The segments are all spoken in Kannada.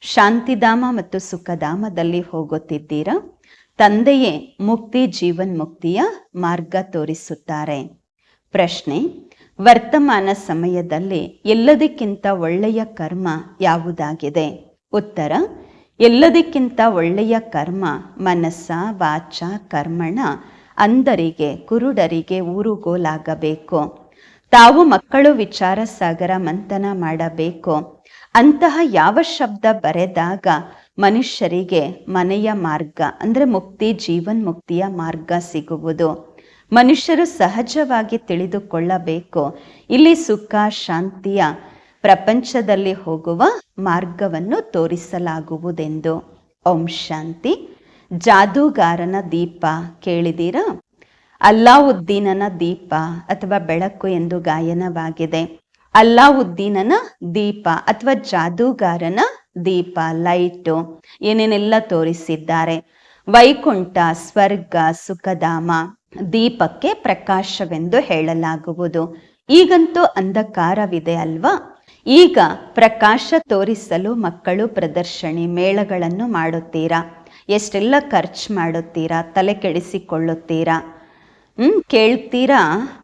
ಶಾಂತಿಧಾಮ ಮತ್ತು ಸುಖಧಾಮದಲ್ಲಿ ಹೋಗುತ್ತಿದ್ದೀರಾ? ತಂದೆಯೇ ಮುಕ್ತಿ ಜೀವನ್ ಮುಕ್ತಿಯ ಮಾರ್ಗ ತೋರಿಸುತ್ತಾರೆ. ಪ್ರಶ್ನೆ, ವರ್ತಮಾನ ಸಮಯದಲ್ಲಿ ಎಲ್ಲದಕ್ಕಿಂತ ಒಳ್ಳೆಯ ಕರ್ಮ ಯಾವುದಾಗಿದೆ? ಉತ್ತರ, ಎಲ್ಲದಕ್ಕಿಂತ ಒಳ್ಳೆಯ ಕರ್ಮ ಮನಸ್ಸ, ವಾಚ, ಕರ್ಮಣ, ಅಂಧರಿಗೆ, ಕುರುಡರಿಗೆ ಊರುಗೋಲಾಗಬೇಕು. ತಾವು ಮಕ್ಕಳು ವಿಚಾರ ಸಾಗರ ಮಂಥನ ಮಾಡಬೇಕು. ಅಂತಹ ಯಾವ ಶಬ್ದ ಬರೆದಾಗ ಮನುಷ್ಯರಿಗೆ ಮನೆಯ ಮಾರ್ಗ, ಅಂದರೆ ಮುಕ್ತಿ, ಜೀವನ್ ಮುಕ್ತಿಯ ಮಾರ್ಗ ಸಿಗುವುದು? ಮನುಷ್ಯರು ಸಹಜವಾಗಿ ತಿಳಿದುಕೊಳ್ಳಬೇಕು. ಇಲ್ಲಿ ಸುಖ, ಶಾಂತಿಯ ಪ್ರಪಂಚದಲ್ಲಿ ಹೋಗುವ ಮಾರ್ಗವನ್ನು ತೋರಿಸಲಾಗುವುದೆಂದು. ಓಂ ಶಾಂತಿ. ಜಾದೂಗಾರನ ದೀಪ ಕೇಳಿದೀರಾ? ಅಲ್ಲಾವುದ್ದೀನನ ದೀಪ ಅಥವಾ ಬೆಳಕು ಎಂದು ಗಾಯನವಾಗಿದೆ. ಅಲ್ಲಾವುದ್ದೀನನ ದೀಪ ಅಥವಾ ಜಾದೂಗಾರನ ದೀಪ, ಲೈಟು ಏನೇನೆಲ್ಲ ತೋರಿಸಿದ್ದಾರೆ. ವೈಕುಂಠ, ಸ್ವರ್ಗ, ಸುಖಧಾಮ ದೀಪಕ್ಕೆ ಪ್ರಕಾಶವೆಂದು ಹೇಳಲಾಗುವುದು. ಈಗಂತೂ ಅಂಧಕಾರವಿದೆ ಅಲ್ವಾ? ಈಗ ಪ್ರಕಾಶ ತೋರಿಸಲು ಮಕ್ಕಳು ಪ್ರದರ್ಶನಿ ಮೇಳಗಳನ್ನು ಮಾಡುತ್ತೀರಾ? ಎಷ್ಟೆಲ್ಲ ಖರ್ಚು ಮಾಡುತ್ತೀರಾ? ತಲೆ ಕೆಡಿಸಿಕೊಳ್ಳುತ್ತೀರಾ? ಹ್ಮ್, ಕೇಳ್ತೀರಾ?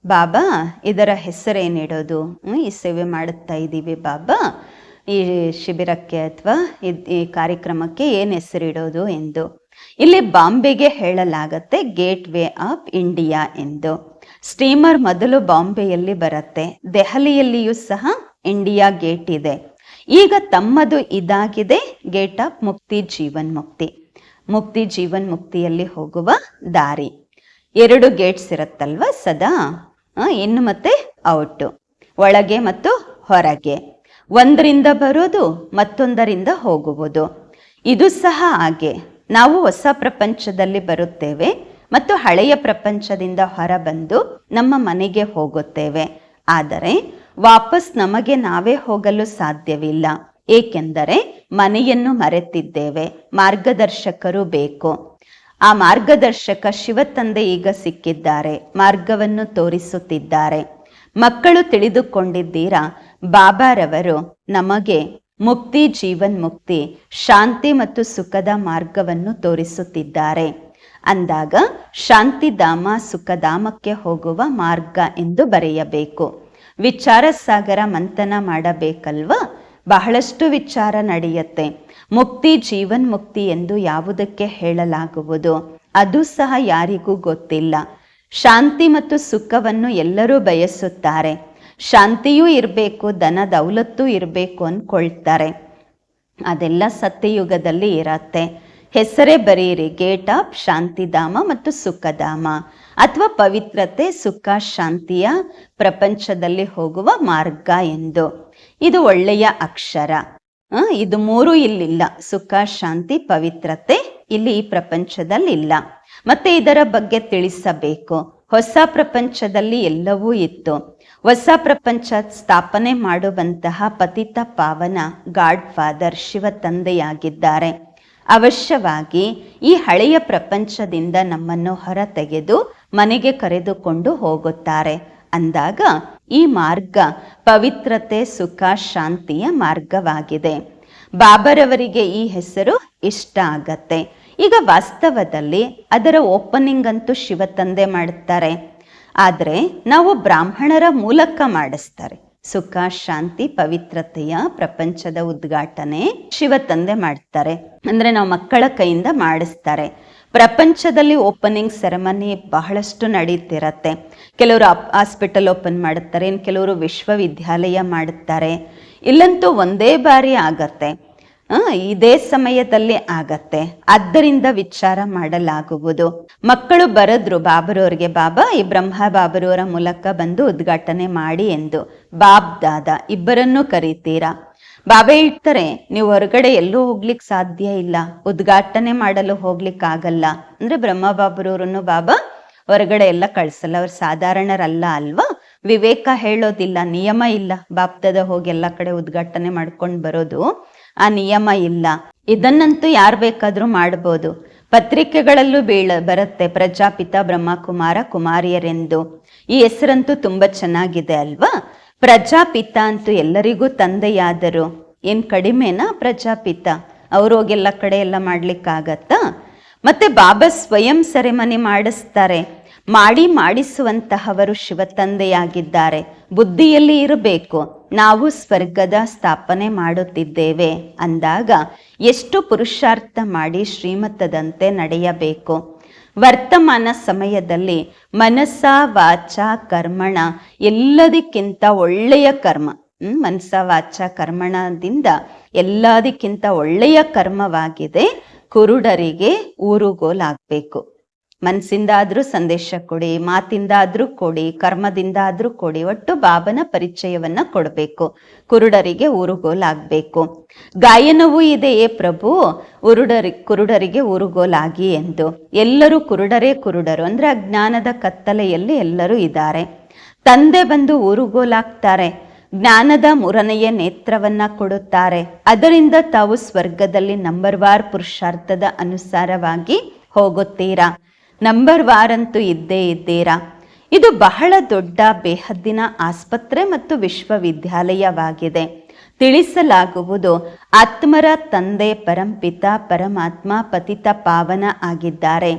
ಬಾಬಾ, ಇದರ ಹೆಸರೇನಿಡೋದು? ಹ್ಮ್, ಈ ಸೇವೆ ಮಾಡುತ್ತಾ ಇದ್ದೀವಿ ಬಾಬಾ. ಈ ಶಿಬಿರಕ್ಕೆ ಅಥವಾ ಈ ಕಾರ್ಯಕ್ರಮಕ್ಕೆ ಏನು ಹೆಸರಿಡೋದು ಎಂದು. ಇಲ್ಲಿ ಬಾಂಬೆಗೆ ಹೇಳಲಾಗತ್ತೆ ಗೇಟ್ ವೇ ಆಫ್ ಇಂಡಿಯಾ ಎಂದು. ಸ್ಟೀಮರ್ ಮೊದಲು ಬಾಂಬೆಯಲ್ಲಿ ಬರುತ್ತೆ. ದೆಹಲಿಯಲ್ಲಿಯೂ ಸಹ ಇಂಡಿಯಾ ಗೇಟ್ ಇದೆ. ಈಗ ತಮ್ಮದು ಇದಾಗಿದೆ ಗೇಟ್ ಆಫ್ ಮುಕ್ತಿ ಜೀವನ್ ಮುಕ್ತಿ ಮುಕ್ತಿ ಜೀವನ್ ಮುಕ್ತಿಯಲ್ಲಿ ಹೋಗುವ ದಾರಿ. ಎರಡು ಗೇಟ್ಸ್ ಇರುತ್ತಲ್ವ ಸದಾ? ಇನ್ನು ಮತ್ತೆ ಔಟು ಒಳಗೆ ಮತ್ತು ಹೊರಗೆ. ಒಂದರಿಂದ ಬರೋದು, ಮತ್ತೊಂದರಿಂದ ಹೋಗುವುದು. ಇದು ಸಹ ಹಾಗೆ. ನಾವು ಹೊಸ ಪ್ರಪಂಚದಲ್ಲಿ ಬರುತ್ತೇವೆ ಮತ್ತು ಹಳೆಯ ಪ್ರಪಂಚದಿಂದ ಹೊರಬಂದು ನಮ್ಮ ಮನೆಗೆ ಹೋಗುತ್ತೇವೆ. ಆದರೆ ವಾಪಸ್ ನಮಗೆ ನಾವೇ ಹೋಗಲು ಸಾಧ್ಯವಿಲ್ಲ. ಏಕೆಂದರೆ ಮನೆಯನ್ನು ಮರೆತಿದ್ದೇವೆ. ಮಾರ್ಗದರ್ಶಕರು ಬೇಕು. ಆ ಮಾರ್ಗದರ್ಶಕ ಶಿವತಂದೆ ಈಗ ಸಿಕ್ಕಿದ್ದಾರೆ, ಮಾರ್ಗವನ್ನು ತೋರಿಸುತ್ತಿದ್ದಾರೆ. ಮಕ್ಕಳು ತಿಳಿದುಕೊಂಡಿದ್ದೀರಾ? ಬಾಬಾರವರು ನಮಗೆ ಮುಕ್ತಿ, ಜೀವನ್ ಮುಕ್ತಿ, ಶಾಂತಿ ಮತ್ತು ಸುಖದ ಮಾರ್ಗವನ್ನು ತೋರಿಸುತ್ತಿದ್ದಾರೆ. ಅಂದಾಗ ಶಾಂತಿಧಾಮ ಸುಖಧಾಮಕ್ಕೆ ಹೋಗುವ ಮಾರ್ಗ ಎಂದು ಬರೆಯಬೇಕು. ವಿಚಾರ ಸಾಗರ ಮಂಥನ ಮಾಡಬೇಕಲ್ವಾ? ಬಹಳಷ್ಟು ವಿಚಾರ ನಡೆಯುತ್ತೆ. ಮುಕ್ತಿ ಜೀವನ್ ಮುಕ್ತಿ ಎಂದು ಯಾವುದಕ್ಕೆ ಹೇಳಲಾಗುವುದು? ಅದು ಸಹ ಯಾರಿಗೂ ಗೊತ್ತಿಲ್ಲ. ಶಾಂತಿ ಮತ್ತು ಸುಖವನ್ನು ಎಲ್ಲರೂ ಬಯಸುತ್ತಾರೆ. ಶಾಂತಿಯೂ ಇರಬೇಕು ದನ ದೌಲತ್ತು ಇರಬೇಕು ಅಂದ್ಕೊಳ್ತಾರೆ. ಅದೆಲ್ಲ ಸತ್ಯಯುಗದಲ್ಲಿ ಇರತ್ತೆ. ಹೆಸರೇ ಬರೀರಿ, ಗೇಟ್ ಆಫ್ ಶಾಂತಿಧಾಮ ಮತ್ತು ಸುಖಧಾಮ. ಅಥವಾ ಪವಿತ್ರತೆ, ಸುಖ, ಶಾಂತಿಯ ಪ್ರಪಂಚದಲ್ಲಿ ಹೋಗುವ ಮಾರ್ಗ ಎಂದು. ಇದು ಒಳ್ಳೆಯ ಅಕ್ಷರ. ಇದು ಮೂರು ಇಲ್ಲಿಲ್ಲ. ಸುಖ, ಶಾಂತಿ, ಪವಿತ್ರತೆ ಇಲ್ಲಿ ಈ ಪ್ರಪಂಚದಲ್ಲಿ ಇಲ್ಲ ಮತ್ತೆ ಇದರ ಬಗ್ಗೆ ತಿಳಿಸಬೇಕು. ಹೊಸ ಪ್ರಪಂಚದಲ್ಲಿ ಎಲ್ಲವೂ ಇತ್ತು. ಹೊಸ ಪ್ರಪಂಚ ಸ್ಥಾಪನೆ ಮಾಡುವಂತಹ ಪತಿತ ಪಾವನ ಗಾಡ್ ಫಾದರ್ ಶಿವ ತಂದೆಯಾಗಿದ್ದಾರೆ. ಅವಶ್ಯವಾಗಿ ಈ ಹಳೆಯ ಪ್ರಪಂಚದಿಂದ ನಮ್ಮನ್ನು ಹೊರತೆಗೆದು ಮನೆಗೆ ಕರೆದುಕೊಂಡು ಹೋಗುತ್ತಾರೆ. ಅಂದಾಗ ಈ ಮಾರ್ಗ ಪವಿತ್ರತೆ, ಸುಖ, ಶಾಂತಿಯ ಮಾರ್ಗವಾಗಿದೆ. ಬಾಬರವರಿಗೆ ಈ ಹೆಸರು ಇಷ್ಟ ಆಗತ್ತೆ. ಈಗ ವಾಸ್ತವದಲ್ಲಿ ಅದರ ಓಪನಿಂಗ್ ಅಂತೂ ಶಿವ ತಂದೆ ಮಾಡುತ್ತಾರೆ ಆದರೆ ನಾವು ಬ್ರಾಹ್ಮಣರ ಮೂಲಕ ಮಾಡಿಸ್ತಾರೆ. ಸುಖ, ಶಾಂತಿ, ಪವಿತ್ರತೆಯ ಪ್ರಪಂಚದ ಉದ್ಘಾಟನೆ ಶಿವ ತಂದೆ ಮಾಡ್ತಾರೆ. ಅಂದ್ರೆ ನಾವು ಮಕ್ಕಳ ಕೈಯಿಂದ ಮಾಡಿಸ್ತಾರೆ. ಪ್ರಪಂಚದಲ್ಲಿ ಓಪನಿಂಗ್ ಸೆರೆಮನಿ ಬಹಳಷ್ಟು ನಡೀತಿರತ್ತೆ. ಕೆಲವರು ಹಾಸ್ಪಿಟಲ್ ಓಪನ್ ಮಾಡುತ್ತಾರೆ ಇನ್ನು ಕೆಲವರು ವಿಶ್ವವಿದ್ಯಾಲಯ ಮಾಡುತ್ತಾರೆ. ಇಲ್ಲಂತೂ ಒಂದೇ ಬಾರಿ ಆಗತ್ತೆ. ಇದೇ ಸಮಯದಲ್ಲಿ ಆಗತ್ತೆ. ಆದ್ದರಿಂದ ವಿಚಾರ ಮಾಡಲಾಗುವುದು. ಮಕ್ಕಳು ಬರದ್ರು ಬಾಬರವ್ರಿಗೆ, ಬಾಬಾ, ಈ ಬ್ರಹ್ಮ ಬಾಬರವರ ಮೂಲಕ ಬಂದು ಉದ್ಘಾಟನೆ ಮಾಡಿ ಎಂದು. ಬಾಬ್ ದಾದ, ಇಬ್ಬರನ್ನೂ ಕರೀತೀರಾ? ಬಾಬಾ ಇಟ್ಟರೆ ನೀವು ಹೊರಗಡೆ ಎಲ್ಲೂ ಹೋಗ್ಲಿಕ್ಕೆ ಸಾಧ್ಯ ಇಲ್ಲ. ಉದ್ಘಾಟನೆ ಮಾಡಲು ಹೋಗ್ಲಿಕ್ಕೆ ಆಗಲ್ಲ ಅಂದ್ರೆ ಬ್ರಹ್ಮ ಬಾಬರವ್ರನ್ನು ಬಾಬಾ ಹೊರಗಡೆ ಎಲ್ಲ ಕಳ್ಸಲ್ಲ. ಅವ್ರು ಸಾಧಾರಣರಲ್ಲ ಅಲ್ವಾ? ವಿವೇಕ ಹೇಳೋದಿಲ್ಲ, ನಿಯಮ ಇಲ್ಲ. ಬಾಪ್ತದ ಹೋಗಿ ಎಲ್ಲ ಕಡೆ ಉದ್ಘಾಟನೆ ಮಾಡ್ಕೊಂಡು ಬರೋದು ಆ ನಿಯಮ ಇಲ್ಲ. ಇದನ್ನಂತೂ ಯಾರು ಬೇಕಾದ್ರೂ ಮಾಡ್ಬೋದು. ಪತ್ರಿಕೆಗಳಲ್ಲೂ ಬೀಳ, ಬರುತ್ತೆ, ಪ್ರಜಾಪಿತ ಬ್ರಹ್ಮಕುಮಾರ ಕುಮಾರಿಯರೆಂದು. ಈ ಹೆಸರಂತೂ ತುಂಬಾ ಚೆನ್ನಾಗಿದೆ ಅಲ್ವಾ? ಪ್ರಜಾಪಿತ ಅಂತೂ ಎಲ್ಲರಿಗೂ ತಂದೆಯಾದರು. ಏನು ಕಡಿಮೆನಾ ಪ್ರಜಾಪಿತ? ಅವ್ರೋಗೆಲ್ಲ ಕಡೆ ಎಲ್ಲ ಮಾಡ್ಲಿಕ್ಕಾಗತ್ತಾ? ಮತ್ತೆ ಬಾಬಾ ಸ್ವಯಂ ಸೆರೆಮನಿ ಮಾಡಿಸ್ತಾರೆ. ಮಾಡಿ ಮಾಡಿಸುವಂತಹವರು ಶಿವತಂದೆಯಾಗಿದ್ದಾರೆ. ಬುದ್ಧಿಯಲ್ಲಿ ಇರಬೇಕು. ನಾವು ಸ್ವರ್ಗದ ಸ್ಥಾಪನೆ ಮಾಡುತ್ತಿದ್ದೇವೆ. ಅಂದಾಗ ಎಷ್ಟು ಪುರುಷಾರ್ಥ ಮಾಡಿ ಶ್ರೀಮತದಂತೆ ನಡೆಯಬೇಕು. ವರ್ತಮಾನ ಸಮಯದಲ್ಲಿ ಮನಸ್ಸ, ವಾಚ, ಕರ್ಮಣ ಎಲ್ಲದಕ್ಕಿಂತ ಒಳ್ಳೆಯ ಕರ್ಮ. ಮನಸ್ಸ, ವಾಚ, ಕರ್ಮಣದಿಂದ ಎಲ್ಲದಕ್ಕಿಂತ ಒಳ್ಳೆಯ ಕರ್ಮವಾಗಿದೆ. ಕುರುಡರಿಗೆ ಊರುಗೋಲಾಗಬೇಕು. ಮನಸ್ಸಿಂದ ಆದ್ರೂ ಸಂದೇಶ ಕೊಡಿ, ಮಾತಿಂದಾದ್ರೂ ಕೊಡಿ, ಕರ್ಮದಿಂದಾದ್ರೂ ಕೊಡಿ, ಒಟ್ಟು ಬಾಬನ ಪರಿಚಯವನ್ನ ಕೊಡಬೇಕು. ಕುರುಡರಿಗೆ ಊರುಗೋಲಾಗಬೇಕು. ಗಾಯನವೂ ಇದೆಯೇ ಪ್ರಭು? ಉರುಡರಿ, ಕುರುಡರಿಗೆ ಊರುಗೋಲಾಗಿ ಎಂದು. ಎಲ್ಲರೂ ಕುರುಡರೇ ಕುರುಡರು ಅಂದ್ರೆ ಅಜ್ಞಾನದ ಕತ್ತಲೆಯಲ್ಲಿ ಎಲ್ಲರೂ ಇದ್ದಾರೆ. ತಂದೆ ಬಂದು ಊರುಗೋಲಾಗ್ತಾರೆ. ಜ್ಞಾನದ ಮೂರನೆಯ ನೇತ್ರವನ್ನ ಕೊಡುತ್ತಾರೆ. ಅದರಿಂದ ತಾವು ಸ್ವರ್ಗದಲ್ಲಿ ನಂಬರ್ ವಾರ್ ಪುರುಷಾರ್ಥದ ಅನುಸಾರವಾಗಿ ಹೋಗುತ್ತೀರಾ? ನಂಬರ್ ವಾರ್ ಅಂತೂ ಇದ್ದೇ ಇದ್ದೀರಾ? ಇದು ಬಹಳ ದೊಡ್ಡ ಬೇಹದ್ದಿನ ಆಸ್ಪತ್ರೆ ಮತ್ತು ವಿಶ್ವವಿದ್ಯಾಲಯವಾಗಿದೆ. ತಿಳಿಸಲಾಗುವುದು ಆತ್ಮರ ತಂದೆ ಪರಂಪಿತ ಪರಮಾತ್ಮ ಪತಿತ ಪಾವನ ಆಗಿದ್ದಾರೆ.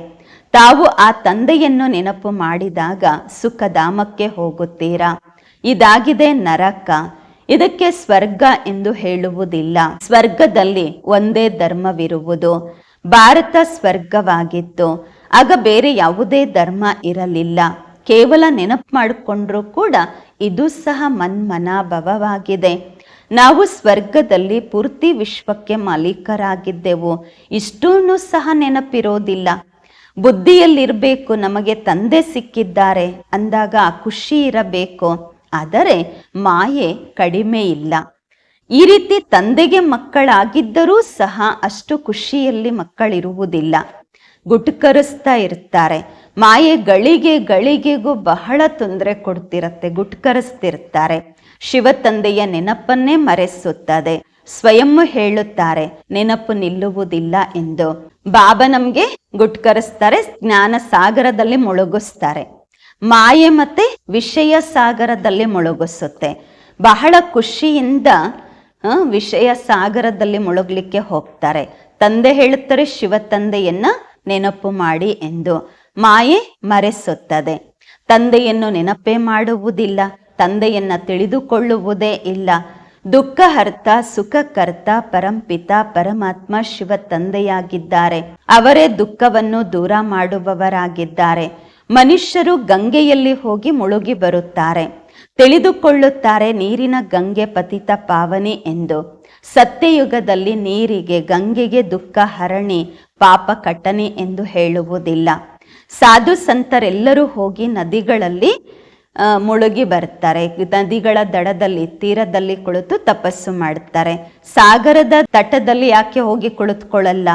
ತಾವು ಆ ತಂದೆಯನ್ನು ನೆನಪು ಮಾಡಿದಾಗ ಸುಖಧಾಮಕ್ಕೆ ಹೋಗುತ್ತೀರಾ? ಇದಾಗಿದೆ ನರಕ. ಇದಕ್ಕೆ ಸ್ವರ್ಗ ಎಂದು ಹೇಳುವುದಿಲ್ಲ. ಸ್ವರ್ಗದಲ್ಲಿ ಒಂದೇ ಧರ್ಮವಿರುವುದು. ಭಾರತ ಸ್ವರ್ಗವಾಗಿತ್ತು. ಆಗ ಬೇರೆ ಯಾವುದೇ ಧರ್ಮ ಇರಲಿಲ್ಲ. ಕೇವಲ ನೆನಪು ಮಾಡಿಕೊಂಡ್ರೂ ಕೂಡ ಇದು ಸಹ ಮನ್ಮನಾಭವವಾಗಿದೆ. ನಾವು ಸ್ವರ್ಗದಲ್ಲಿ ಪೂರ್ತಿ ವಿಶ್ವಕ್ಕೆ ಮಾಲೀಕರಾಗಿದ್ದೆವು. ಇಷ್ಟೂ ಸಹ ನೆನಪಿರೋದಿಲ್ಲ. ಬುದ್ಧಿಯಲ್ಲಿರಬೇಕು, ನಮಗೆ ತಂದೆ ಸಿಕ್ಕಿದ್ದಾರೆ ಅಂದಾಗ ಆ ಖುಷಿ ಇರಬೇಕು. ಆದರೆ ಮಾಯೆ ಕಡಿಮೆ ಇಲ್ಲ. ಈ ರೀತಿ ತಂದೆಗೆ ಮಕ್ಕಳಾಗಿದ್ದರೂ ಸಹ ಅಷ್ಟು ಖುಷಿಯಲ್ಲಿ ಮಕ್ಕಳಿರುವುದಿಲ್ಲ. ಗುಟ್ಕರಿಸ್ತಾ ಇರ್ತಾರೆ. ಮಾಯೆ ಗಳಿಗೆ ಗಳಿಗೆಗೂ ಬಹಳ ತೊಂದರೆ ಕೊಡ್ತಿರತ್ತೆ, ಗುಟ್ಕರಿಸ್ತಿರ್ತಾರೆ. ಶಿವ ತಂದೆಯ ನೆನಪನ್ನೇ ಮರೆಸುತ್ತದೆ. ಸ್ವಯಂ ಹೇಳುತ್ತಾರೆ, ನೆನಪು ನಿಲ್ಲುವುದಿಲ್ಲ ಎಂದು. ಬಾಬಾ ನಮ್ಗೆ ಗುಟ್ಕರಿಸ್ತಾರೆ, ಜ್ಞಾನ ಸಾಗರದಲ್ಲಿ ಮುಳುಗಿಸ್ತಾರೆ. ಮಾಯೆ ಮತ್ತೆ ವಿಷಯ ಸಾಗರದಲ್ಲಿ ಮುಳುಗಿಸುತ್ತೆ. ಬಹಳ ಖುಷಿಯಿಂದ ವಿಷಯ ಸಾಗರದಲ್ಲಿ ಮುಳುಗ್ಲಿಕ್ಕೆ ಹೋಗ್ತಾರೆ. ತಂದೆ ಹೇಳುತ್ತಾರೆ, ಶಿವ ತಂದೆಯನ್ನ ನೆನಪು ಮಾಡಿ ಎಂದು ಮಾಯೆ ಮರೆಸುತ್ತದೆ. ತಂದೆಯನ್ನು ನೆನಪೇ ಮಾಡುವುದಿಲ್ಲ, ತಂದೆಯನ್ನ ತಿಳಿದುಕೊಳ್ಳುವುದೇ ಇಲ್ಲ. ದುಃಖ ದುಃಖಹರ್ತ ಸುಖಕರ್ತ ಪರಂಪಿತ, ಪರಮಾತ್ಮ ಶಿವ ತಂದೆಯಾಗಿದ್ದಾರೆ. ಅವರೇ ದುಃಖವನ್ನು ದೂರ ಮಾಡುವವರಾಗಿದ್ದಾರೆ. ಮನುಷ್ಯರು ಗಂಗೆಯಲ್ಲಿ ಹೋಗಿ ಮುಳುಗಿ ಬರುತ್ತಾರೆ. ತಿಳಿದುಕೊಳ್ಳುತ್ತಾರೆ ನೀರಿನ ಗಂಗೆ ಪತಿತ ಪಾವನಿ ಎಂದು. ಸತ್ಯಯುಗದಲ್ಲಿ ನೀರಿಗೆ, ಗಂಗೆಗೆ ದುಃಖ, ಹರಣಿ, ಪಾಪ ಕಟ್ಟನೆ ಎಂದು ಹೇಳುವುದಿಲ್ಲ. ಸಾಧು ಸಂತರೆಲ್ಲರೂ ಹೋಗಿ ನದಿಗಳಲ್ಲಿ ಮುಳುಗಿ ಬರ್ತಾರೆ. ನದಿಗಳ ದಡದಲ್ಲಿ, ತೀರದಲ್ಲಿ ಕುಳಿತು ತಪಸ್ಸು ಮಾಡ್ತಾರೆ. ಸಾಗರದ ತಟದಲ್ಲಿ ಯಾಕೆ ಹೋಗಿ ಕುಳಿತುಕೊಳ್ಳಲ್ಲ?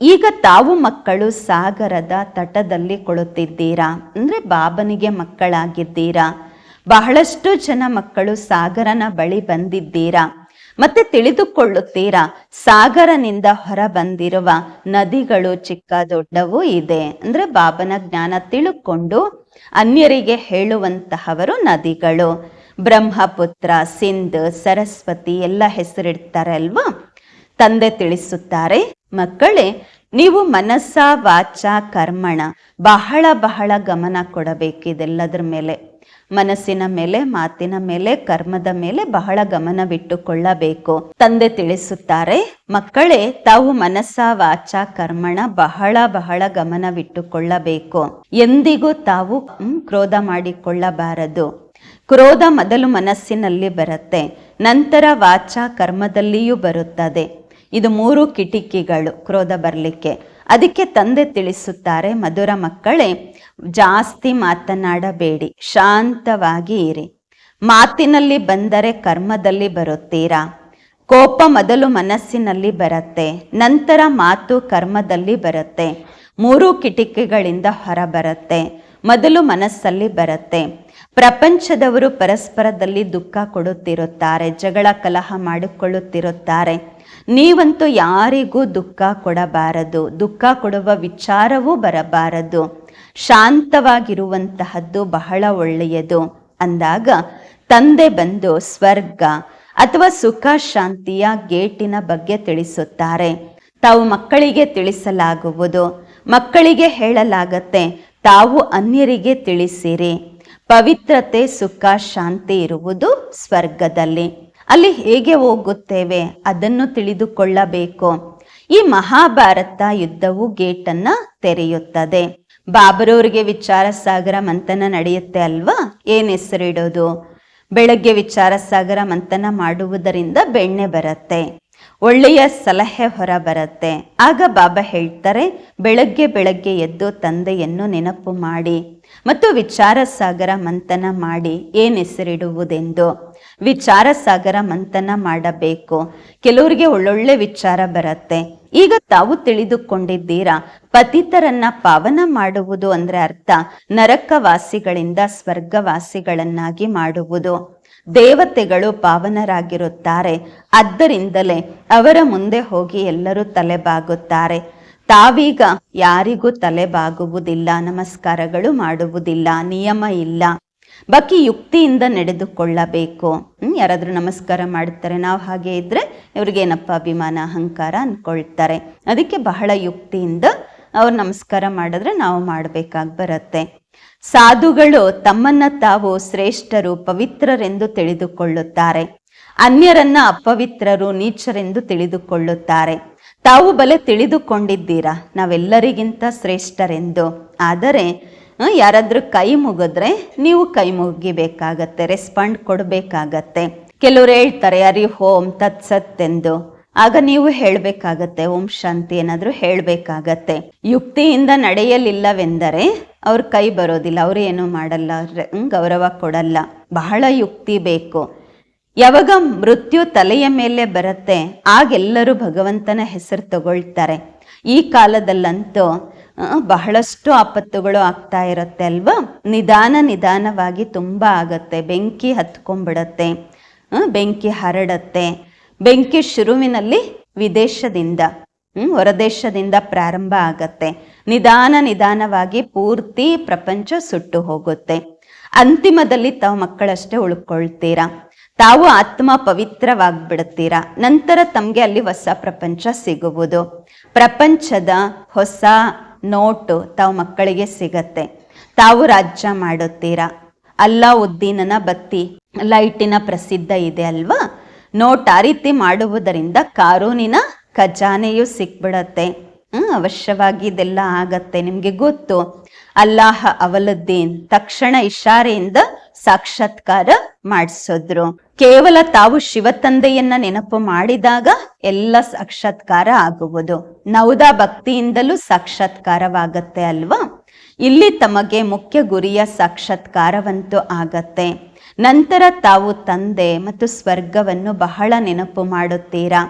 ಈಗ ತಾವು ಮಕ್ಕಳು ಸಾಗರದ ತಟದಲ್ಲಿ ಕುಳಿತಿದ್ದೀರಾ? ಅಂದ್ರೆ ಬಾಬನಿಗೆ ಮಕ್ಕಳಾಗಿದ್ದೀರಾ? ಬಹಳಷ್ಟು ಜನ ಮಕ್ಕಳು ಸಾಗರನ ಬಳಿ ಬಂದಿದ್ದೀರಾ? ಮತ್ತೆ ತಿಳಿದುಕೊಳ್ಳುತ್ತೀರಾ? ಸಾಗರನಿಂದ ಹೊರಬಂದಿರುವ ನದಿಗಳು ಚಿಕ್ಕ ದೊಡ್ಡವೂ ಇದೆ. ಅಂದ್ರೆ ಬಾಬನ ಜ್ಞಾನ ತಿಳುಕೊಂಡು ಅನ್ಯರಿಗೆ ಹೇಳುವಂತಹವರು ನದಿಗಳು. ಬ್ರಹ್ಮಪುತ್ರ, ಸಿಂಧ್, ಸರಸ್ವತಿ ಎಲ್ಲ ಹೆಸರಿಡ್ತಾರೆ ಅಲ್ವಾ? ತಂದೆ ತಿಳಿಸುತ್ತಾರೆ, ಮಕ್ಕಳೇ, ನೀವು ಮನಸ್ಸ ವಾಚ ಕರ್ಮಣ. ಬಹಳ ಬಹಳ ಗಮನ ಕೊಡಬೇಕಿದೆಲ್ಲದರ ಮೇಲೆ. ಮನಸ್ಸಿನ ಮೇಲೆ, ಮಾತಿನ ಮೇಲೆ, ಕರ್ಮದ ಮೇಲೆ ಬಹಳ ಗಮನವಿಟ್ಟುಕೊಳ್ಳಬೇಕು. ತಂದೆ ತಿಳಿಸುತ್ತಾರೆ, ಮಕ್ಕಳೇ, ತಾವು ಮನಸ್ಸ, ವಾಚ, ಕರ್ಮಣ ಬಹಳ ಬಹಳ ಗಮನವಿಟ್ಟುಕೊಳ್ಳಬೇಕು. ಎಂದಿಗೂ ತಾವು ಕ್ರೋಧ ಮಾಡಿಕೊಳ್ಳಬಾರದು. ಕ್ರೋಧ ಮೊದಲು ಮನಸ್ಸಿನಲ್ಲಿ ಬರುತ್ತೆ, ನಂತರ ವಾಚ ಕರ್ಮದಲ್ಲಿಯೂ ಬರುತ್ತದೆ. ಇದು ಮೂರು ಕಿಟಕಿಗಳು, ಕ್ರೋಧ ಬರಲಿಕ್ಕೆ. ಅದಕ್ಕೆ ತಂದೆ ತಿಳಿಸುತ್ತಾರೆ, ಮಧುರ ಮಕ್ಕಳೇ, ಜಾಸ್ತಿ ಮಾತನಾಡಬೇಡಿ, ಶಾಂತವಾಗಿ ಇರಿ. ಮಾತಿನಲ್ಲಿ ಬಂದರೆ ಕರ್ಮದಲ್ಲಿ ಬರುತ್ತೀರಾ? ಕೋಪ ಮೊದಲು ಮನಸ್ಸಿನಲ್ಲಿ ಬರುತ್ತೆ, ನಂತರ ಮಾತು ಕರ್ಮದಲ್ಲಿ ಬರುತ್ತೆ. ಮೂರು ಕಿಟಕಿಗಳಿಂದ ಹೊರಬರುತ್ತೆ, ಮೊದಲು ಮನಸ್ಸಲ್ಲಿ ಬರುತ್ತೆ. ಪ್ರಪಂಚದವರು ಪರಸ್ಪರದಲ್ಲಿ ದುಃಖ ಕೊಡುತ್ತಿರುತ್ತಾರೆ, ಜಗಳ ಕಲಹ ಮಾಡಿಕೊಳ್ಳುತ್ತಿರುತ್ತಾರೆ. ನೀವಂತೂ ಯಾರಿಗೂ ದುಃಖ ಕೊಡಬಾರದು. ದುಃಖ ಕೊಡುವ ವಿಚಾರವೂ ಬರಬಾರದು. ಶಾಂತವಾಗಿರುವಂತಹದ್ದು ಬಹಳ ಒಳ್ಳೆಯದು. ಅಂದಾಗ ತಂದೆ ಬಂದು ಸ್ವರ್ಗ ಅಥವಾ ಸುಖ ಶಾಂತಿಯ ಗೇಟಿನ ಬಗ್ಗೆ ತಿಳಿಸುತ್ತಾರೆ. ತಾವು ಮಕ್ಕಳಿಗೆ ತಿಳಿಸಲಾಗುವುದು. ಮಕ್ಕಳಿಗೆ ಹೇಳಲಾಗತ್ತೆ, ತಾವು ಅನ್ಯರಿಗೆ ತಿಳಿಸಿರಿ. ಪವಿತ್ರತೆ, ಸುಖ, ಶಾಂತಿ ಇರುವುದು ಸ್ವರ್ಗದಲ್ಲಿ. ಅಲ್ಲಿ ಹೇಗೆ ಹೋಗುತ್ತೇವೆ ಅದನ್ನು ತಿಳಿದುಕೊಳ್ಳಬೇಕು. ಈ ಮಹಾಭಾರತ ಯುದ್ಧವು ಗೇಟನ್ನ ತೆರೆಯುತ್ತದೆ. ಬಾಬರವರಿಗೆ ವಿಚಾರ ಸಾಗರ ಮಂಥನ ನಡೆಯುತ್ತೆ ಅಲ್ವಾ? ಏನ್ ಹೆಸರಿಡೋದು? ಬೆಳಗ್ಗೆ ವಿಚಾರ ಸಾಗರ ಮಂಥನ ಮಾಡುವುದರಿಂದ ಬೆಣ್ಣೆ ಬರುತ್ತೆ. ಒಳ್ಳೆಯ ಸಲಹೆ ಹೊರ ಬರುತ್ತೆ. ಆಗ ಬಾಬಾ ಹೇಳ್ತಾರೆ, ಬೆಳಗ್ಗೆ ಬೆಳಗ್ಗೆ ಎದ್ದು ತಂದೆಯನ್ನು ನೆನಪು ಮಾಡಿ ಮತ್ತು ವಿಚಾರ ಸಾಗರ ಮಂಥನ ಮಾಡಿ, ಏನ್ ಹೆಸರಿಡುವುದೆಂದು. ವಿಚಾರ ಸಾಗರ ಮಂಥನ ಮಾಡಬೇಕು. ಕೆಲವರಿಗೆ ಒಳ್ಳೊಳ್ಳೆ ವಿಚಾರ ಬರುತ್ತೆ. ಈಗ ತಾವು ತಿಳಿದುಕೊಂಡಿದ್ದೀರಾ, ಪತಿತರನ್ನ ಪಾವನ ಮಾಡುವುದು ಅಂದ್ರೆ ಅರ್ಥ, ನರಕವಾಸಿಗಳಿಂದ ಸ್ವರ್ಗವಾಸಿಗಳನ್ನಾಗಿ ಮಾಡುವುದು. ದೇವತೆಗಳು ಪಾವನರಾಗಿರುತ್ತಾರೆ ಆದ್ದರಿಂದಲೇ ಅವರ ಮುಂದೆ ಹೋಗಿ ಎಲ್ಲರೂ ತಲೆಬಾಗುತ್ತಾರೆ. ತಾವೀಗ ಯಾರಿಗೂ ತಲೆಬಾಗುವುದಿಲ್ಲ, ನಮಸ್ಕಾರಗಳು ಮಾಡುವುದಿಲ್ಲ, ನಿಯಮ ಇಲ್ಲ. ಬಾಕಿ ಯುಕ್ತಿಯಿಂದ ನಡೆದುಕೊಳ್ಳಬೇಕು. ಯಾರಾದ್ರೂ ನಮಸ್ಕಾರ ಮಾಡ್ತಾರೆ, ನಾವು ಹಾಗೆ ಇದ್ರೆ ಇವ್ರಿಗೇನಪ್ಪ ಅಭಿಮಾನ, ಅಹಂಕಾರ ಅನ್ಕೊಳ್ತಾರೆ. ಅದಕ್ಕೆ ಬಹಳ ಯುಕ್ತಿಯಿಂದ ಅವ್ರು ನಮಸ್ಕಾರ ಮಾಡಿದ್ರೆ ನಾವು ಮಾಡಬೇಕಾಗಿ ಬರುತ್ತೆ. ಸಾಧುಗಳು ತಮ್ಮನ್ನ ತಾವು ಶ್ರೇಷ್ಠರು, ಪವಿತ್ರರೆಂದು ತಿಳಿದುಕೊಳ್ಳುತ್ತಾರೆ. ಅನ್ಯರನ್ನ ಅಪವಿತ್ರರು, ನೀಚರೆಂದು ತಿಳಿದುಕೊಳ್ಳುತ್ತಾರೆ. ತಾವು ಬಲೆ ತಿಳಿದುಕೊಂಡಿದ್ದೀರಾ? ನಾವೆಲ್ಲರಿಗಿಂತ ಶ್ರೇಷ್ಠರೆಂದು. ಆದರೆ ಯಾರಾದ್ರೂ ಕೈ ಮುಗಿದ್ರೆ ನೀವು ಕೈ ಮುಗಿಬೇಕಾಗತ್ತೆ ರೆಸ್ಪಾಂಡ್ ಕೊಡಬೇಕಾಗತ್ತೆ. ಕೆಲವ್ರು ಹೇಳ್ತಾರೆ, ಅರಿ ಹೋಮ್ ತತ್ಸತ್ ಎಂದು. ಆಗ ನೀವು ಹೇಳಬೇಕಾಗತ್ತೆ, ಓಂ ಶಾಂತಿ ಏನಾದರೂ ಹೇಳಬೇಕಾಗತ್ತೆ. ಯುಕ್ತಿಯಿಂದ ನಡೆಯಲಿಲ್ಲವೆಂದರೆ ಅವ್ರ ಕೈ ಬರೋದಿಲ್ಲ, ಅವರು ಏನು ಮಾಡಲ್ಲ ಗೌರವ ಕೊಡಲ್ಲ. ಬಹಳ ಯುಕ್ತಿ ಬೇಕು. ಯಾವಾಗ ಮೃತ್ಯು ತಲೆಯ ಮೇಲೆ ಬರುತ್ತೆ, ಆಗೆಲ್ಲರೂ ಭಗವಂತನ ಹೆಸರು ತಗೊಳ್ತಾರೆ. ಈ ಕಾಲದಲ್ಲಂತೂ ಬಹಳಷ್ಟು ಆಪತ್ತುಗಳು ಆಗ್ತಾ ಇರುತ್ತೆ ಅಲ್ವಾ? ನಿಧಾನ ನಿಧಾನವಾಗಿ ತುಂಬ ಆಗತ್ತೆ. ಬೆಂಕಿ ಹತ್ಕೊಂಡ್ಬಿಡತ್ತೆ. ಬೆಂಕಿ ಹರಡತ್ತೆ. ಬೆಂಕಿ ಶುರುವಿನಲ್ಲಿ ವಿದೇಶದಿಂದ ಹೊರದೇಶದಿಂದ ಪ್ರಾರಂಭ ಆಗತ್ತೆ. ನಿಧಾನ ನಿಧಾನವಾಗಿ ಪೂರ್ತಿ ಪ್ರಪಂಚ ಸುಟ್ಟು ಹೋಗುತ್ತೆ. ಅಂತಿಮದಲ್ಲಿ ತಾವು ಮಕ್ಕಳಷ್ಟೇ ಉಳ್ಕೊಳ್ತೀರಾ? ತಾವು ಆತ್ಮ ಪವಿತ್ರವಾಗ್ಬಿಡ್ತೀರಾ? ನಂತರ ತಮಗೆ ಅಲ್ಲಿ ಹೊಸ ಪ್ರಪಂಚ ಸಿಗುವುದು. ಪ್ರಪಂಚದ ಹೊಸ ನೋಟು ತಾವು ಮಕ್ಕಳಿಗೆ ಸಿಗತ್ತೆ. ತಾವು ರಾಜ್ಯ ಮಾಡುತ್ತೀರಾ? ಅಲ್ಲಾ ಉದ್ದೀನನ ಬತ್ತಿ ಲೈಟಿನ ಪ್ರಸಿದ್ಧ ಇದೆ ಅಲ್ವಾ? ನೋಟ್ ಆ ರೀತಿ ಮಾಡುವುದರಿಂದ ಕಾನೂನಿನ ಖಜಾನೆಯು ಸಿಕ್ಬಿಡತ್ತೆ. ಹ್ಮ್, ಅವಶ್ಯವಾಗಿ ಇದೆಲ್ಲ ಆಗತ್ತೆ. ನಿಮ್ಗೆ ಗೊತ್ತು. ಅಲ್ಲಾಹ ಅವಲುದ್ದೀನ್ ತಕ್ಷಣ ಇಶಾರೆಯಿಂದ ಸಾಕ್ಷಾತ್ಕಾರ ಮಾಡಿಸಿದ್ರು. ಕೇವಲ ತಾವು ಶಿವತಂದೆಯನ್ನ ನೆನಪು ಮಾಡಿದಾಗ ಎಲ್ಲ ಸಾಕ್ಷಾತ್ಕಾರ ಆಗುವುದು. ನೌದಾ ಭಕ್ತಿಯಿಂದಲೂ ಸಾಕ್ಷಾತ್ಕಾರವಾಗತ್ತೆ ಅಲ್ವಾ? ಇಲ್ಲಿ ತಮಗೆ ಮುಖ್ಯ ಗುರಿಯ ಸಾಕ್ಷಾತ್ಕಾರವಂತೂ ಆಗತ್ತೆ. ನಂತರ ತಾವು ತಂದೆ ಮತ್ತು ಸ್ವರ್ಗವನ್ನು ಬಹಳ ನೆನಪು ಮಾಡುತ್ತೀರಾ?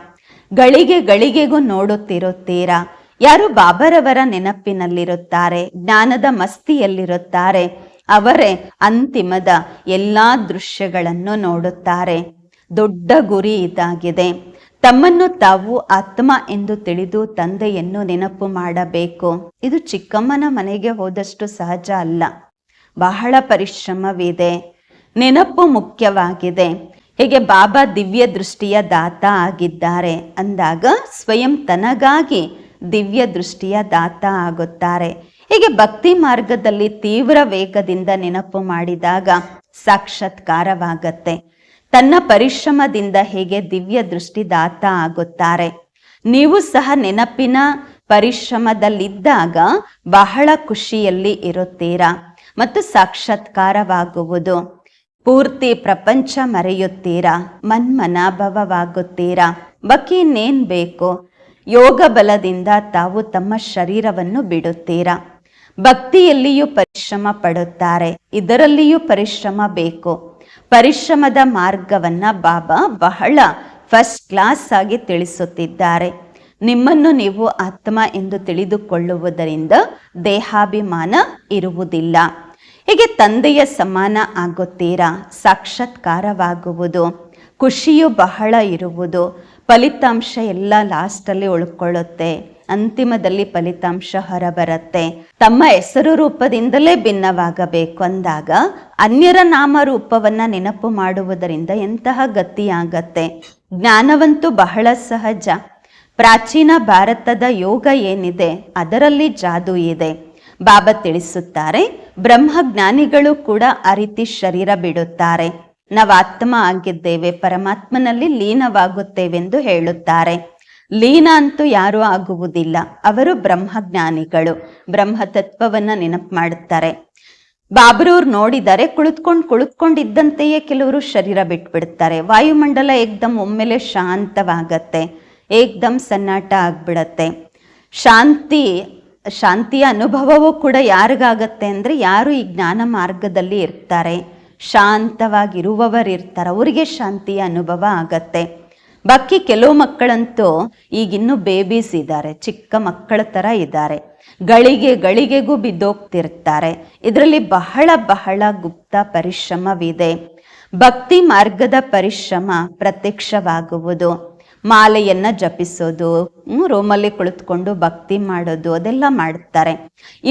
ಗಳಿಗೆ ಗಳಿಗೆಗೂ ನೋಡುತ್ತಿರುತ್ತೀರಾ? ಯಾರು ಬಾಬರವರ ನೆನಪಿನಲ್ಲಿರುತ್ತಾರೆ, ಜ್ಞಾನದ ಮಸ್ತಿಯಲ್ಲಿರುತ್ತಾರೆ ಅವರೇ ಅಂತಿಮದ ಎಲ್ಲ ದೃಶ್ಯಗಳನ್ನು ನೋಡುತ್ತಾರೆ. ದೊಡ್ಡ ಗುರಿ ಇದಾಗಿದೆ. ತಮ್ಮನ್ನು ತಾವು ಆತ್ಮ ಎಂದು ತಿಳಿದು ತಂದೆಯನ್ನು ನೆನಪು ಮಾಡಬೇಕು. ಇದು ಚಿಕ್ಕಮ್ಮನ ಮನೆಗೆ ಹೋದಷ್ಟು ಸಹಜ ಅಲ್ಲ. ಬಹಳ ಪರಿಶ್ರಮವಿದೆ. ನೆನಪು ಮುಖ್ಯವಾಗಿದೆ. ಹೇಗೆ ಬಾಬಾ ದಿವ್ಯ ದೃಷ್ಟಿಯ ದಾತ ಆಗಿದ್ದಾರೆ ಅಂದಾಗ ಸ್ವಯಂ ತನಗಾಗಿ ದಿವ್ಯ ದೃಷ್ಟಿಯ ದಾತ ಆಗುತ್ತಾರೆ. ಹೀಗೆ ಭಕ್ತಿ ಮಾರ್ಗದಲ್ಲಿ ತೀವ್ರ ವೇಗದಿಂದ ನೆನಪು ಮಾಡಿದಾಗ ಸಾಕ್ಷಾತ್ಕಾರವಾಗತ್ತೆ. ತನ್ನ ಪರಿಶ್ರಮದಿಂದ ಹೇಗೆ ದಿವ್ಯ ದೃಷ್ಟಿ ದಾತ ಆಗುತ್ತಾರೆ. ನೀವು ಸಹ ನೆನಪಿನ ಪರಿಶ್ರಮದಲ್ಲಿದ್ದಾಗ ಬಹಳ ಖುಷಿಯಲ್ಲಿ ಇರುತ್ತೀರಾ ಮತ್ತು ಸಾಕ್ಷಾತ್ಕಾರವಾಗುವುದು. ಪೂರ್ತಿ ಪ್ರಪಂಚ ಮರೆಯುತ್ತೀರಾ, ಮನ್ಮನಾಭವವಾಗುತ್ತೀರಾ ಬಾಕಿ ಇನ್ನೇನ್ ಬೇಕು? ಯೋಗ ಬಲದಿಂದ ತಾವು ತಮ್ಮ ಶರೀರವನ್ನು ಬಿಡುತ್ತೀರಾ? ಭಕ್ತಿಯಲ್ಲಿಯೂ ಪರಿಶ್ರಮ ಪಡುತ್ತಾರೆ. ಇದರಲ್ಲಿಯೂ ಪರಿಶ್ರಮ ಬೇಕು. ಪರಿಶ್ರಮದ ಮಾರ್ಗವನ್ನ ಬಾಬಾ ಬಹಳ ಫಸ್ಟ್ ಕ್ಲಾಸ್ ಆಗಿ ತಿಳಿಸುತ್ತಿದ್ದಾರೆ. ನಿಮ್ಮನ್ನು ನೀವು ಆತ್ಮ ಎಂದು ತಿಳಿದುಕೊಳ್ಳುವುದರಿಂದ ದೇಹಾಭಿಮಾನ ಇರುವುದಿಲ್ಲ. ಹೀಗೆ ತಂದೆಯ ಸಮಾನ ಆಗುತ್ತೀರಾ? ಸಾಕ್ಷಾತ್ಕಾರವಾಗುವುದು. ಖುಷಿಯು ಬಹಳ ಇರುವುದು. ಫಲಿತಾಂಶ ಎಲ್ಲ ಲಾಸ್ಟಲ್ಲಿ ಉಳ್ಕೊಳ್ಳುತ್ತೆ. ಅಂತಿಮದಲ್ಲಿ ಫಲಿತಾಂಶ ಹೊರಬರುತ್ತೆ. ತಮ್ಮ ಹೆಸರು ರೂಪದಿಂದಲೇ ಭಿನ್ನವಾಗಬೇಕು ಅಂದಾಗ ಅನ್ಯರ ನಾಮ ರೂಪವನ್ನ ನೆನಪು ಮಾಡುವುದರಿಂದ ಎಂತಹ ಗತಿಯಾಗತ್ತೆ? ಜ್ಞಾನವಂತೂ ಬಹಳ ಸಹಜ. ಪ್ರಾಚೀನ ಭಾರತದ ಯೋಗ ಏನಿದೆ? ಅದರಲ್ಲಿ ಜಾದು ಇದೆ. ಬಾಬಾ ತಿಳಿಸುತ್ತಾರೆ, ಬ್ರಹ್ಮಜ್ಞಾನಿಗಳು ಕೂಡ ಆ ರೀತಿ ಶರೀರ ಬಿಡುತ್ತಾರೆ. ನಾವು ಆತ್ಮ ಆಗಿದ್ದೇವೆ, ಪರಮಾತ್ಮನಲ್ಲಿ ಲೀನವಾಗುತ್ತೇವೆಂದು ಹೇಳುತ್ತಾರೆ. ಲೀನ ಅಂತೂ ಯಾರೂ ಆಗುವುದಿಲ್ಲ. ಅವರು ಬ್ರಹ್ಮಜ್ಞಾನಿಗಳು. ಬ್ರಹ್ಮ ತತ್ವವನ್ನು ನೆನಪು ಮಾಡುತ್ತಾರೆ. ಬಾಬ್ರೂರ್ ನೋಡಿದರೆ ಕುಳಿತ್ಕೊಂಡು ಕುಳಿತ್ಕೊಂಡಿದ್ದಂತೆಯೇ ಕೆಲವರು ಶರೀರ ಬಿಟ್ಬಿಡ್ತಾರೆ. ವಾಯುಮಂಡಲ ಏಕ್ದಮ್ ಒಮ್ಮೆಲೆ ಶಾಂತವಾಗತ್ತೆ. ಏಕ್ದಮ್ ಸನ್ನಾಟ ಆಗ್ಬಿಡತ್ತೆ. ಶಾಂತಿ, ಶಾಂತಿಯ ಅನುಭವವೂ ಕೂಡ ಯಾರಿಗಾಗತ್ತೆ ಅಂದರೆ ಯಾರು ಈ ಜ್ಞಾನ ಮಾರ್ಗದಲ್ಲಿ ಇರ್ತಾರೆ. ಶಾಂತವಾಗಿರುವವರಿರ್ತಾರೆ. ಅವರಿಗೆ ಶಾಂತಿಯ ಅನುಭವ ಆಗತ್ತೆ. ಬಾಕಿ ಕೆಲವು ಮಕ್ಕಳಂತೂ ಈಗಿನ್ನೂ ಬೇಬೀಸ್ ಇದ್ದಾರೆ, ಚಿಕ್ಕ ಮಕ್ಕಳ ಥರ ಇದ್ದಾರೆ. ಗಳಿಗೆ ಗಳಿಗೆಗೂ ಬಿದ್ದೋಗ್ತಿರ್ತಾರೆ. ಇದರಲ್ಲಿ ಬಹಳ ಬಹಳ ಗುಪ್ತ ಪರಿಶ್ರಮವಿದೆ. ಭಕ್ತಿ ಮಾರ್ಗದ ಪರಿಶ್ರಮ ಪ್ರತ್ಯಕ್ಷವಾಗುವುದು. ಮಾಲೆಯನ್ನ ಜಪಿಸೋದು ರೂಮಲ್ಲಿ ಕುಳಿತುಕೊಂಡು ಭಕ್ತಿ ಮಾಡೋದು, ಅದೆಲ್ಲ ಮಾಡುತ್ತಾರೆ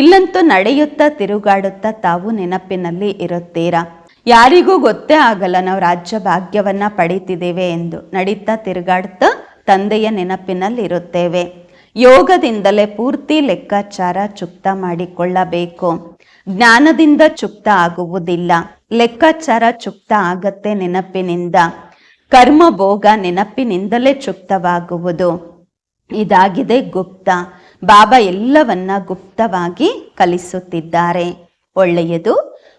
ಇಲ್ಲಂತೂ ನಡೆಯುತ್ತಾ, ತಿರುಗಾಡುತ್ತಾ ತಾವು ನೆನಪಿನಲ್ಲಿ ಇರುತ್ತೀರಾ? ಯಾರಿಗೂ ಗೊತ್ತೇ ಆಗಲ್ಲ ನಾವು ರಾಜ್ಯ ಭಾಗ್ಯವನ್ನ ಪಡೀತಿದ್ದೇವೆ ಎಂದು ನಡೀತಾ ತಿರುಗಾಡ್ತಾ ತಂದೆಯ ನೆನಪಿನಲ್ಲಿರುತ್ತೇವೆ ಯೋಗದಿಂದಲೇ ಪೂರ್ತಿ ಲೆಕ್ಕಾಚಾರ ಚುಕ್ತ ಮಾಡಿಕೊಳ್ಳಬೇಕು. ಜ್ಞಾನದಿಂದ ಚುಕ್ತ ಆಗುವುದಿಲ್ಲ. ಲೆಕ್ಕಾಚಾರ ಚುಕ್ತ ಆಗತ್ತೆ ನೆನಪಿನಿಂದ. ಕರ್ಮ ಭೋಗ ನೆನಪಿನಿಂದಲೇ ಚುಕ್ತವಾಗುವುದು. ಇದಾಗಿದೆ ಗುಪ್ತ. ಬಾಬಾ ಎಲ್ಲವನ್ನ ಗುಪ್ತವಾಗಿ ಕಲಿಸುತ್ತಿದ್ದಾರೆ. ಒಳ್ಳೆಯದು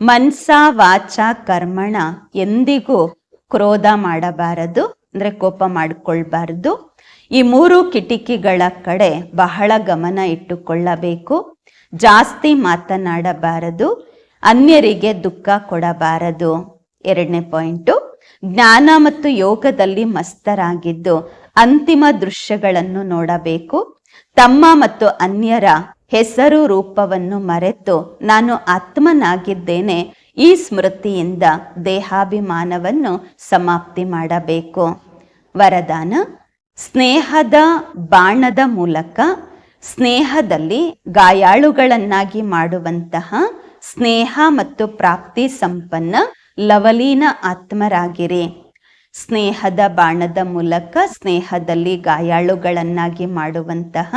ಮನ್ಸ ವಾಚ ಕರ್ಮಣ ಎಂದಿಗೂ ಕ್ರೋಧ ಮಾಡಬಾರದು, ಅಂದ್ರೆ ಕೋಪ ಮಾಡಿಕೊಳ್ಬಾರದು. ಈ ಮೂರು ಕಿಟಕಿಗಳ ಕಡೆ ಬಹಳ ಗಮನ ಇಟ್ಟುಕೊಳ್ಳಬೇಕು. ಜಾಸ್ತಿ ಮಾತನಾಡಬಾರದು, ಅನ್ಯರಿಗೆ ದುಃಖ ಕೊಡಬಾರದು. ಎರಡನೇ ಪಾಯಿಂಟು, ಜ್ಞಾನ ಮತ್ತು ಯೋಗದಲ್ಲಿ ಮಸ್ತರಾಗಿದ್ದು ಅಂತಿಮ ದೃಶ್ಯಗಳನ್ನು ನೋಡಬೇಕು. ತಮ್ಮ ಮತ್ತು ಅನ್ಯರ ಹೆಸರು ರೂಪವನ್ನು ಮರೆತು ನಾನು ಆತ್ಮನಾಗಿದ್ದೇನೆ, ಈ ಸ್ಮೃತಿಯಿಂದ ದೇಹಾಭಿಮಾನವನ್ನು ಸಮಾಪ್ತಿ ಮಾಡಬೇಕು. ವರದಾನ, ಸ್ನೇಹದ ಬಾಣದ ಮೂಲಕ, ಸ್ನೇಹದಲ್ಲಿ ಗಾಯಾಳುಗಳನ್ನಾಗಿ ಮಾಡುವಂತಹ ಸ್ನೇಹ ಮತ್ತು ಪ್ರಾಪ್ತಿ ಸಂಪನ್ನ ಲವಲೀನ ಆತ್ಮರಾಗಿರಿ. ಸ್ನೇಹದ ಬಾಣದ ಮೂಲಕ ಸ್ನೇಹದಲ್ಲಿ ಗಾಯಾಳುಗಳನ್ನಾಗಿ ಮಾಡುವಂತಹ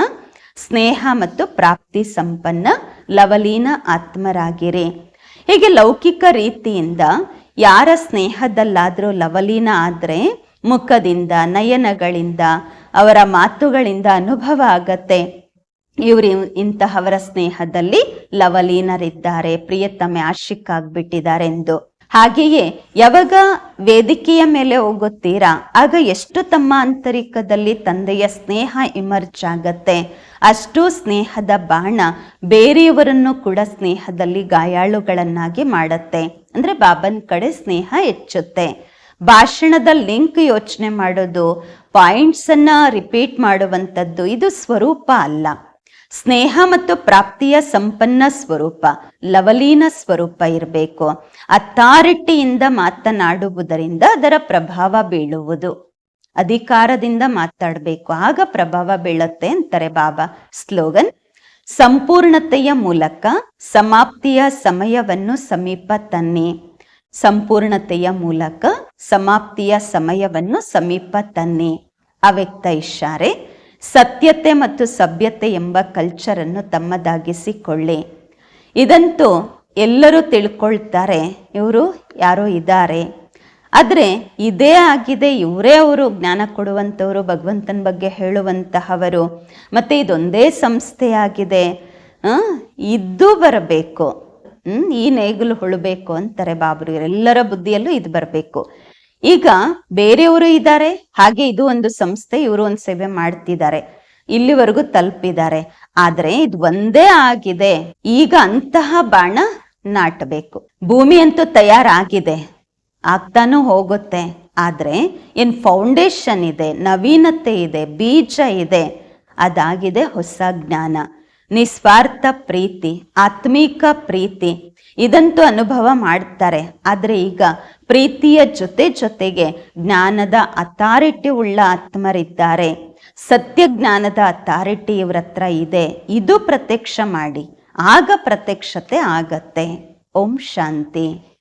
ಸ್ನೇಹ ಮತ್ತು ಪ್ರಾಪ್ತಿ ಸಂಪನ್ನ ಲವಲೀನ ಆತ್ಮರಾಗಿರಿ. ಹೀಗೆ ಲೌಕಿಕ ರೀತಿಯಿಂದ ಯಾರ ಸ್ನೇಹದಲ್ಲಾದರೂ ಲವಲೀನ ಆದರೆ ಮುಖದಿಂದ, ನಯನಗಳಿಂದ, ಅವರ ಮಾತುಗಳಿಂದ ಅನುಭವ ಆಗತ್ತೆ. ಇವರು ಇಂತಹವರ ಸ್ನೇಹದಲ್ಲಿ ಲವಲೀನರಿದ್ದಾರೆ, ಪ್ರಿಯತಮೆ ಆಶಿಕ್ ಆಗ್ಬಿಟ್ಟಿದ್ದಾರೆ ಎಂದು ಹಾಗೆಯೇ ಯಾವಾಗ ವೇದಿಕೆಯ ಮೇಲೆ ಹೋಗುತ್ತೀರಾ, ಆಗ ಎಷ್ಟು ತಮ್ಮ ಆಂತರಿಕದಲ್ಲಿ ತಂದೆಯ ಸ್ನೇಹ ಇಮರ್ಜ್ ಆಗತ್ತೆ. ಅಷ್ಟು ಸ್ನೇಹದ ಬಾಣ ಬೇರೆಯವರನ್ನು ಕೂಡ ಸ್ನೇಹದಲ್ಲಿ ಗಾಯಾಳುಗಳನ್ನಾಗಿ ಮಾಡತ್ತೆ. ಅಂದ್ರೆ ಬಾಬನ್ ಕಡೆ ಸ್ನೇಹ ಹೆಚ್ಚುತ್ತೆ. ಭಾಷಣದ ಲಿಂಕ್ ಯೋಚನೆ ಮಾಡೋದು ಪಾಯಿಂಟ್ಸ್ ಅನ್ನ ರಿಪೀಟ್ ಮಾಡುವಂಥದ್ದು, ಇದು ಸ್ವರೂಪ ಅಲ್ಲ. ಸ್ನೇಹ ಮತ್ತು ಪ್ರಾಪ್ತಿಯ ಸಂಪನ್ನ ಸ್ವರೂಪ, ಲವಲೀನ ಸ್ವರೂಪ ಇರಬೇಕು. ಅಥಾರಿಟಿಯಿಂದ ಮಾತನಾಡುವುದರಿಂದ ಅದರ ಪ್ರಭಾವ ಬೀಳುವುದು. ಅಧಿಕಾರದಿಂದ ಮಾತಾಡಬೇಕು. ಆಗ ಪ್ರಭಾವ ಬೀಳತ್ತೆ ಅಂತಾರೆ ಬಾಬಾ. ಸ್ಲೋಗನ್, ಸಂಪೂರ್ಣತೆಯ ಮೂಲಕ ಸಮಾಪ್ತಿಯ ಸಮಯವನ್ನು ಸಮೀಪ ತನ್ನಿ. ಸಂಪೂರ್ಣತೆಯ ಮೂಲಕ ಸಮಾಪ್ತಿಯ ಸಮಯವನ್ನು ಸಮೀಪ ತನ್ನಿ. ಅವ್ಯಕ್ತ ಇಶಾರೆ ಸತ್ಯತೆ ಮತ್ತು ಸಭ್ಯತೆ ಎಂಬ ಕಲ್ಚರನ್ನು ತಮ್ಮದಾಗಿಸಿಕೊಳ್ಳಿ. ಇದಂತೂ ಎಲ್ಲರೂ ತಿಳ್ಕೊಳ್ತಾರೆ, ಇವರು ಯಾರೋ ಇದ್ದಾರೆ. ಆದರೆ ಇದೇ ಆಗಿದೆ, ಇವರೇ ಅವರು ಜ್ಞಾನ ಕೊಡುವಂಥವರು, ಭಗವಂತನ ಬಗ್ಗೆ ಹೇಳುವಂತಹವರು. ಮತ್ತು ಇದೊಂದೇ ಸಂಸ್ಥೆಯಾಗಿದೆ. ಇದ್ದು ಬರಬೇಕು. ಈ ನೇಗಿಲು ಹುಳಬೇಕು ಅಂತಾರೆ ಬಾಬರು. ಎಲ್ಲರ ಬುದ್ಧಿಯಲ್ಲೂ ಇದು ಬರಬೇಕು. ಈಗ ಬೇರೆಯವರು ಇದ್ದಾರೆ, ಹಾಗೆ ಇದು ಒಂದು ಸಂಸ್ಥೆ, ಇವರು ಒಂದು ಸೇವೆ ಮಾಡ್ತಿದ್ದಾರೆ, ಇಲ್ಲಿವರೆಗೂ ತಲುಪಿದ್ದಾರೆ. ಆದ್ರೆ ಇದು ಒಂದೇ ಆಗಿದೆ. ಈಗ ಅಂತಹ ಬಾಣ ನಾಟಬೇಕು. ಭೂಮಿ ಅಂತೂ ತಯಾರಾಗಿದೆ. ಆಗ್ತಾನೂ ಹೋಗುತ್ತೆ. ಆದ್ರೆ ಏನ್ ಫೌಂಡೇಶನ್ ಇದೆ, ನವೀನತೆ ಇದೆ, ಬೀಜ ಇದೆ, ಅದಾಗಿದೆ ಹೊಸ ಜ್ಞಾನ. ನಿಸ್ವಾರ್ಥ ಪ್ರೀತಿ, ಆತ್ಮೀಕ ಪ್ರೀತಿ ಇದಂತೂ ಅನುಭವ ಮಾಡ್ತಾರೆ. ಆದರೆ ಈಗ ಪ್ರೀತಿಯ ಜೊತೆ ಜೊತೆಗೆ ಜ್ಞಾನದ ಅಥಾರಿಟಿ ಉಳ್ಳ ಆತ್ಮರಿದ್ದಾರೆ. ಸತ್ಯ ಜ್ಞಾನದ ಅಥಾರಿಟಿ ಇವ್ರ ಹತ್ರ ಇದೆ. ಇದು ಪ್ರತ್ಯಕ್ಷ ಮಾಡಿ. ಆಗ ಪ್ರತ್ಯಕ್ಷತೆ ಆಗತ್ತೆ. ಓಂ ಶಾಂತಿ.